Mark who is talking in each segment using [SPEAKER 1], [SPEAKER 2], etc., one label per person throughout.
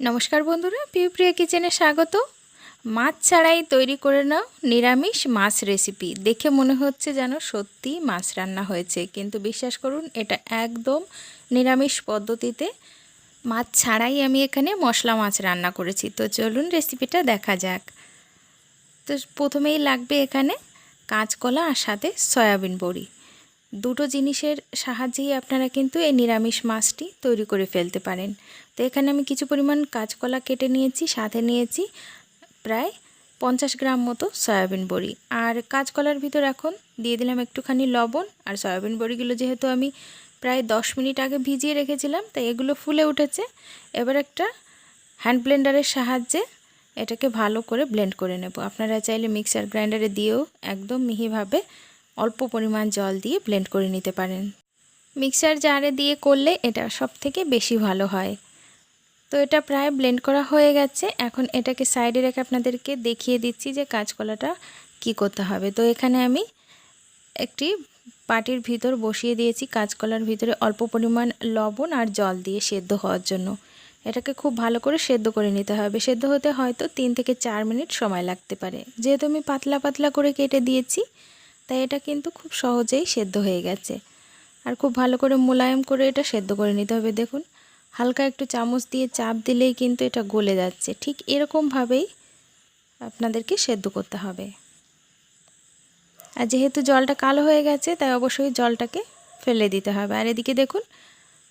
[SPEAKER 1] নমস্কার বন্ধুরা, প্রিয় কিচেনে স্বাগত। মাছ ছাড়াই তৈরি করে নাও নিরামিষ মাছ রেসিপি। দেখে মনে হচ্ছে যেন সত্যি মাছ রান্না হয়েছে, কিন্তু বিশ্বাস করুন, এটা একদম নিরামিষ পদ্ধতিতে মাছ ছাড়াই আমি এখানে মশলা মাছ রান্না করেছি। তো চলুন রেসিপিটা দেখা যাক। তো প্রথমেই লাগবে এখানে কাঁচকলা আর সাথে সয়াবিন বড়ি। দুটো জিনিসের সাহায্যেই আপনারা কিন্তু এই নিরামিষ মাছটি তৈরি করে ফেলতে পারেন। তো এখানে আমি কিছু পরিমাণ কাঁচকলা কেটে নিয়েছি, সাথে নিয়েছি প্রায় পঞ্চাশ গ্রাম মতো সয়াবিন বড়ি। আর কাঁচকলার ভিতর এখন দিয়ে দিলাম একটুখানি লবণ, আর সয়াবিন বড়িগুলো যেহেতু আমি প্রায় দশ মিনিট আগে ভিজিয়ে রেখেছিলাম, তাই এগুলো ফুলে উঠেছে। এবার একটা হ্যান্ড ব্লেন্ডারের সাহায্যে এটাকে ভালো করে ব্লেন্ড করে নেব। আপনারা চাইলে মিক্সার গ্রাইন্ডারে দিয়েও একদম মিহিভাবে অল্প পরিমাণ জল দিয়ে ব্লেন্ড করে নিতে পারেন। মিক্সার জারে দিয়ে করলে এটা সব থেকে বেশি ভালো হয়। তো এটা প্রায় ব্লেন্ড করা হয়ে গেছে। এখন এটাকে সাইডে রেখে আপনাদেরকে দেখিয়ে দিচ্ছি যে কাঁচকলাটা কি করতে হবে। তো এখানে আমি একটি পাটির ভিতর বসিয়ে দিয়েছি। কাঁচকলার ভিতরে অল্প পরিমাণ লবণ আর জল দিয়ে সেদ্ধ হওয়ার জন্য। এটাকে খুব ভালো করে সেদ্ধ করে নিতে হবে। সেদ্ধ হতে হয়তো তিন থেকে চার মিনিট সময় লাগতে পারে। যেহেতু আমি পাতলা পাতলা করে কেটে দিয়েছি তাই এটা কিন্তু খুব সহজেই সেদ্ধ হয়ে গেছে। আর খুব ভালো করে মোলায়েম করে এটা সেদ্ধ করে নিতে হবে, দেখুন। হালকা একটু চামচ দিয়ে চাপ দিলেই কিন্তু এটা গলে যাচ্ছে। ঠিক এরকমভাবেই আপনাদেরকে সেদ্ধ করতে হবে। আর যেহেতু জলটা কালো হয়ে গেছে, তাই অবশ্যই জলটাকে ফেলে দিতে হবে। আর এদিকে দেখুন,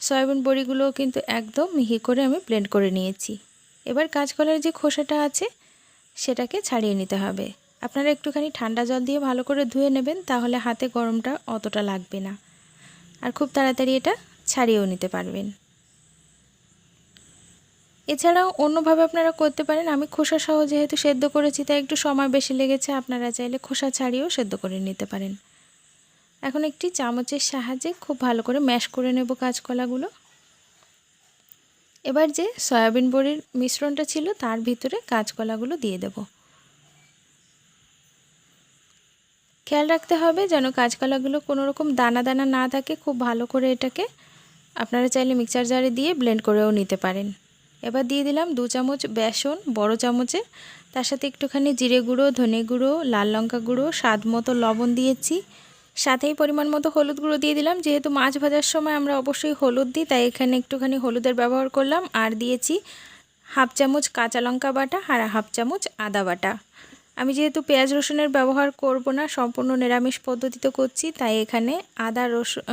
[SPEAKER 1] সয়াবিন বড়িগুলোও কিন্তু একদম মিহি করে আমি ব্লেন্ড করে নিয়েছি। এবার কাঁচকলার যে খোসাটা আছে, সেটাকে ছাড়িয়ে নিতে হবে। আপনারা একটুখানি ঠান্ডা জল দিয়ে ভালো করে ধুয়ে নেবেন, তাহলে হাতে গরমটা অতটা লাগবে না। আর খুব তাড়াতাড়ি এটা ছাড়িয়েও নিতে পারবেন। এছাড়াও অন্যভাবে আপনারা করতে পারেন, আমি খোসা সহ যেহেতু সেদ্ধ করেছি, তাই একটু সময় বেশি লেগেছে, আপনারা চাইলে খোসা ছাড়িয়েও সেদ্ধ করে নিতে পারেন। এখন একটি চামচের সাহায্যে খুব ভালো করে ম্যাশ করে নেব কাঁচকলাগুলো। এবার যে সয়াবিন বড়ির মিশ্রণটা ছিল, তার ভিতরে কাঁচকলাগুলো দিয়ে দেব। খেয়াল রাখতে হবে যেন কাঁচকলাগুলো কোনো রকম দানা দানা না থাকে, খুব ভালো করে এটাকে আপনারা চাইলে মিক্সার জারে দিয়ে ব্লেন্ড করেও নিতে পারেন। এবার দিয়ে দিলাম দু চামচ বেসন, বড় চামচে। তার সাথে একটুখানি জিরে গুঁড়ো, ধনে গুঁড়ো, লাল লঙ্কা গুঁড়ো, স্বাদ মতো লবণ দিয়েছি। সাথেই পরিমাণ মতো হলুদ গুঁড়ো দিয়ে দিলাম। যেহেতু মাছ ভাজার সময় আমরা অবশ্যই হলুদ দিই, তাই এখানে একটুখানি হলুদের ব্যবহার করলাম। আর দিয়েছি হাফ চামচ কাঁচা লঙ্কা বাটা আর হাফ চামচ আদা বাটা। আমি যেহেতু পেঁয়াজ রসুনের ব্যবহার করব না, সম্পূর্ণ নিরামিষ পদ্ধতিতে করছি, তাই এখানে আদা রসুন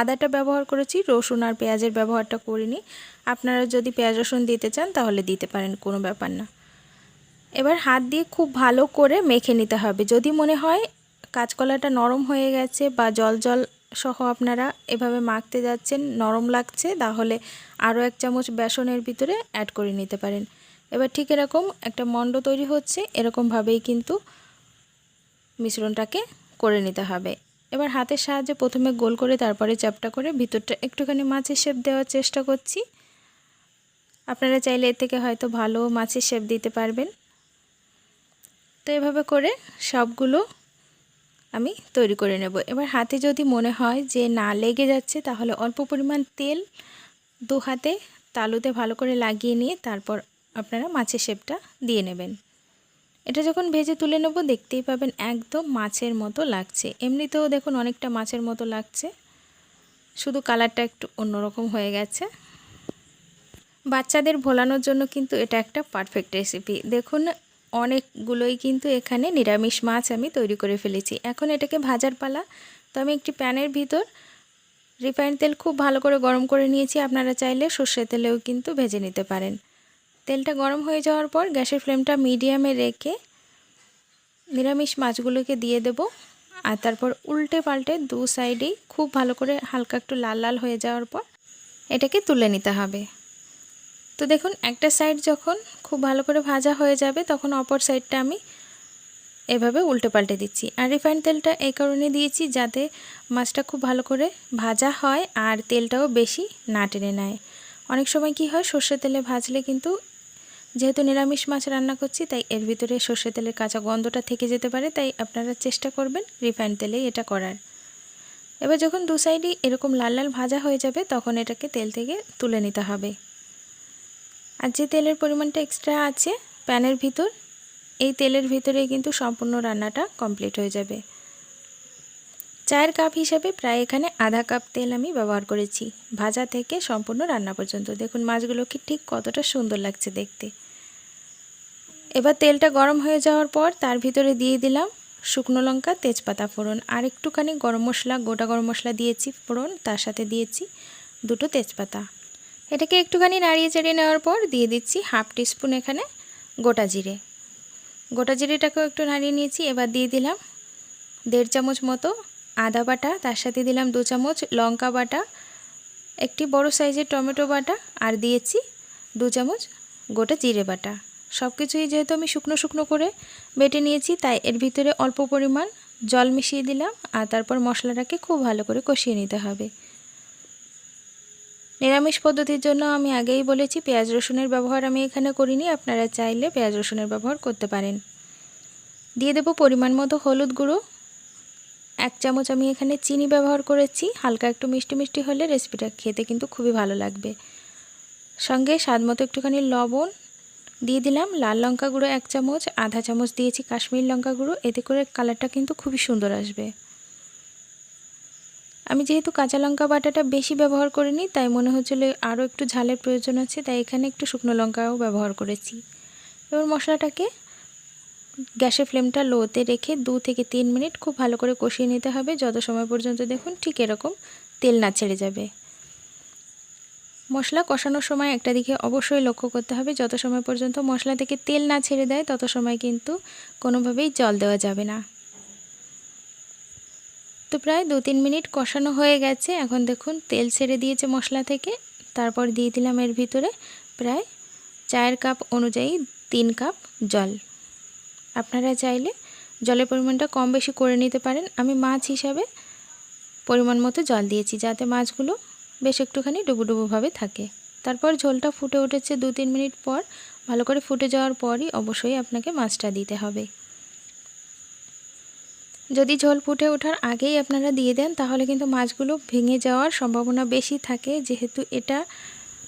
[SPEAKER 1] আদাটা ব্যবহার করেছি, রসুন আর পেঁয়াজের ব্যবহারটা করিনি। আপনারা যদি পেঁয়াজ রসুন দিতে চান, তাহলে দিতে পারেন, কোনো ব্যাপার না। এবার হাত দিয়ে খুব ভালো করে মেখে নিতে হবে। যদি মনে হয় কাঁচকলাটা নরম হয়ে গেছে বা জল জল সহ আপনারা এভাবে মাখতে যাচ্ছেন, নরম লাগছে, তাহলে আরও এক চামচ বেসনের ভিতরে অ্যাড করে নিতে পারেন। এবার ঠিক এরকম একটা মণ্ড তৈরি হচ্ছে, এরকমভাবেই কিন্তু মিশ্রণটাকে করে নিতে হবে। এবার হাতের সাহায্যে প্রথমে গোল করে তারপরে চাপটা করে ভিতরটা একটুখানি মাছের শেপ দেওয়ার চেষ্টা করছি। আপনারা চাইলে এর থেকে হয়তো ভালো মাছের শেপ দিতে পারবেন। তো এভাবে করে সবগুলো আমি তৈরি করে নেব। এবার হাতে যদি মনে হয় যে না লেগে যাচ্ছে, তাহলে অল্প পরিমাণ তেল দু হাতে তালুতে ভালো করে লাগিয়ে নিয়ে তারপর আপনারা মাছের শেপটা দিয়ে নেবেন। এটা যখন ভেজে তুলে নেব, দেখতেই পাবেন একদম মাছের মতো লাগছে। এমনিতেও দেখুন অনেকটা মাছের মতো লাগছে। শুধু কালারটা একটু অন্যরকম হয়ে গেছে। বাচ্চাদের ভোলানোর জন্য কিন্তু এটা একটা পারফেক্ট রেসিপি দেখুন, অনেকগুলোই কিন্তু এখানে নিরামিষ মাছ আমি তৈরি করে ফেলেছি। এখন এটাকে ভাজার পালা। তো আমি একটি প্যানের ভিতর রিফাইন তেল খুব ভালো করে গরম করে নিয়েছি। আপনারা চাইলে সর্ষে তেলেও কিন্তু ভেজে নিতে পারেন। তেলটা গরম হয়ে যাওয়ার পর গ্যাসের ফ্লেমটা মিডিয়ামে রেখে নিরামিষ মাছগুলোকে দিয়ে দেব। আর তারপর উল্টে পাল্টে দু সাইডেই খুব ভালো করে হালকা একটু লাল লাল হয়ে যাওয়ার পর এটাকে তুলে নিতে হবে। তো দেখুন, একটা সাইড যখন খুব ভালো করে ভাজা হয়ে যাবে, তখন অপর সাইডটা আমি এভাবে উল্টে পাল্টে দিচ্ছি। আর রিফাইন তেলটা এই কারণে দিয়েছি যাতে মাছটা খুব ভালো করে ভাজা হয় আর তেলটাও বেশি না টেনে নেয়। অনেক সময় কি হয় সর্ষে তেলে ভাজলে কিন্তু যেহেতু নিরামিষ মাছ রান্না করছি, তাই এর ভিতরে সর্ষে তেলের কাঁচা গন্ধটা থেকে যেতে পারে, তাই আপনারা চেষ্টা করবেন রিফাইন তেলেই এটা করার। এবার যখন দু সাইডই এরকম লাল লাল ভাজা হয়ে যাবে, তখন এটাকে তেল থেকে তুলে নিতে হবে। আর যে তেলের পরিমাণটা এক্সট্রা আছে, প্যানের ভিতর, এই তেলের ভিতরেই কিন্তু সম্পূর্ণ রান্নাটা কমপ্লিট হয়ে যাবে। চায়ের কাপ হিসাবে প্রায় এখানে আধা কাপ তেল আমি ব্যবহার করেছি, ভাজা থেকে সম্পূর্ণ রান্না পর্যন্ত। দেখুন মাছগুলোকে ঠিক কতটা সুন্দর লাগছে দেখতে। এবার তেলটা গরম হয়ে যাওয়ার পর তার ভিতরে দিয়ে দিলাম শুকনো লঙ্কা, তেজপাতা ফোড়ন আর একটুখানি গরম মশলা, গোটা গরম মশলা দিয়েছি ফোড়ন, তার সাথে দিয়েছি দুটো তেজপাতা। এটাকে একটুখানি নাড়িয়ে চাড়িয়ে নেওয়ার পর দিয়ে দিচ্ছি হাফ টিস্পুন এখানে গোটা জিরে। গোটা জিরেটাকেও একটু নাড়িয়ে নিয়েছি, এবার দিয়ে দিলাম দেড় চামচ মতো আদা বাটা, তার সাথে দিলাম দু চামচ লঙ্কা বাটা, একটি বড় সাইজের টমেটো বাটা আর দিয়েছি দু চামচ গোটা জিরে বাটা। সব কিছুই যেহেতু আমি শুকনো শুকনো করে বেটে নিয়েছি, তাই এর ভিতরে অল্প পরিমাণ জল মিশিয়ে দিলাম আর তারপর মশলাটাকে খুব ভালো করে কষিয়ে নিতে হবে। নিরামিষ পদ্ধতির জন্য আমি আগেই বলেছি, পেঁয়াজ রসুনের ব্যবহার আমি এখানে করিনি, আপনারা চাইলে পেঁয়াজ রসুনের ব্যবহার করতে পারেন। দিয়ে দেবো পরিমাণ মতো হলুদ গুঁড়ো। এক চামচ আমি এখানে চিনি ব্যবহার করেছি, হালকা একটু মিষ্টি মিষ্টি হলে রেসিপিটা খেতে কিন্তু খুবই ভালো লাগবে। সঙ্গে স্বাদ মতো একটুখানি লবণ দিয়ে দিলাম লাল লঙ্কা গুঁড়ো এক চামচ, আধা চামচ দিয়েছি কাশ্মীর লঙ্কা গুঁড়ো। এতে করে কালারটা কিন্তু খুবই সুন্দর আসবে। আমি যেহেতু কাঁচা লঙ্কা বাটাটা বেশি ব্যবহার করিনি, তাই মনে হচ্ছিল আরও একটু ঝালের প্রয়োজন আছে, তাই এখানে একটু শুকনো লঙ্কাও ব্যবহার করেছি। এবার মশলাটাকে গ্যাসের ফ্লেমটা লোতে রেখে দু থেকে তিন মিনিট খুব ভালো করে কষিয়ে নিতে হবে। যত সময় পর্যন্ত দেখুন ঠিক এরকম তেল না ছেড়ে যাবে। মশলা কষানোর সময় একটা দিকে অবশ্যই লক্ষ্য করতে হবে, যত সময় পর্যন্ত মশলা থেকে তেল না ছেড়ে দেয়, তত সময় কিন্তু কোনোভাবেই জল দেওয়া যাবে না। তো প্রায় দু তিন মিনিট কষানো হয়ে গেছে, এখন দেখুন তেল ছেড়ে দিয়েছে মশলা থেকে, তারপর দিয়ে দিলাম এর ভিতরে প্রায় চায়ের কাপ অনুযায়ী তিন কাপ জল। আপনারা চাইলে জলের পরিমাণটা কম বেশি করে নিতে পারেন, আমি মাছ হিসাবে পরিমাণ মতো জল দিয়েছি, যাতে মাছগুলো বেশ একটুখানি ডুবো ডুবোভাবে থাকে। তারপর ঝোলটা ফুটে উঠেছে দু তিন মিনিট পর। ভালো করে ফুটে যাওয়ার পরই অবশ্যই আপনাকে মাছটা দিতে হবে। যদি ঝোল ফুটে ওঠার আগেই আপনারা দিয়ে দেন, তাহলে কিন্তু মাছগুলো ভেঙে যাওয়ার সম্ভাবনা বেশি থাকে। যেহেতু এটা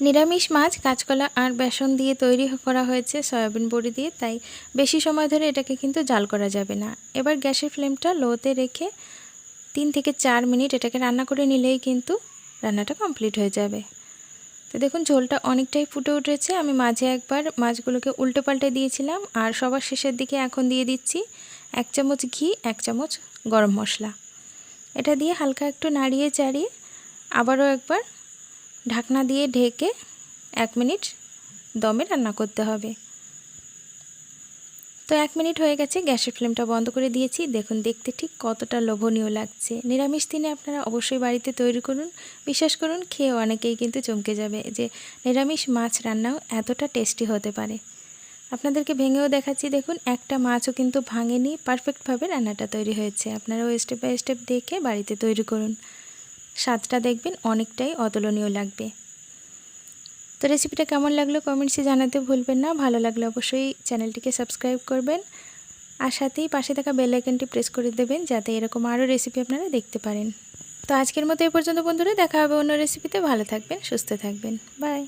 [SPEAKER 1] নিরামিষ মাছ, কাঁচকলা আর বেসন দিয়ে তৈরি করা হয়েছে সয়াবিন বড়ি দিয়ে, তাই বেশি সময় ধরে এটাকে কিন্তু জাল করা যাবে না। এবার গ্যাসের ফ্লেমটা লোতে রেখে তিন থেকে চার মিনিট এটাকে রান্না করে নিলেই কিন্তু রান্নাটা কমপ্লিট হয়ে যাবে। তো দেখুন, ঝোলটা অনেকটাই ফুটে উঠেছে। আমি মাঝে একবার মাছগুলোকে উল্টে পাল্টে দিয়েছিলাম আর সবার শেষের দিকে এখন দিয়ে দিচ্ছি এক চামচ ঘি, এক চামচ গরম মশলা। এটা দিয়ে হালকা একটু নাড়িয়ে চাড়িয়ে আবারও একবার ঢাকনা দিয়ে ঢেকে এক মিনিট দমে রান্না করতে হবে। তো এক মিনিট হয়ে গেছে, গ্যাসের ফ্লেমটা বন্ধ করে দিয়েছি। দেখুন, দেখতে ঠিক কতটা লোভনীয় লাগছে। নিরামিষ দিনে আপনারা অবশ্যই বাড়িতে তৈরি করুন। বিশ্বাস করুন, খেয়ে অনেকেই কিন্তু চমকে যাবে যে নিরামিষ মাছ রান্নাও এতটা টেস্টি হতে পারে। আপনাদেরকে ভেঙেও দেখাচ্ছি, দেখুন, একটা মাছও কিন্তু ভাঙেনি। পারফেক্টভাবে রান্নাটা তৈরি হয়েছে। আপনারাও স্টেপ বাই স্টেপ দেখে বাড়িতে তৈরি করুন। স্বাদটা দেখবেন অনেকটাই অতুলনীয় লাগবে। তো রেসিপিটা কেমন লাগল কমেন্টসে জানাতে ভুলবেন না। ভালো লাগলে অবশ্যই চ্যানেলটিকে সাবস্ক্রাইব করবেন। আর সাথেই পাশে থাকা বেল আইকনটি প্রেস করে দেবেন যাতে এরকম আরও রেসিপি আপনারা দেখতে পারেন। তো আজকের মতো এ পর্যন্ত বন্ধুরা, দেখা হবে অন্য রেসিপিতে ভালো থাকবেন, সুস্থ থাকবেন। বাই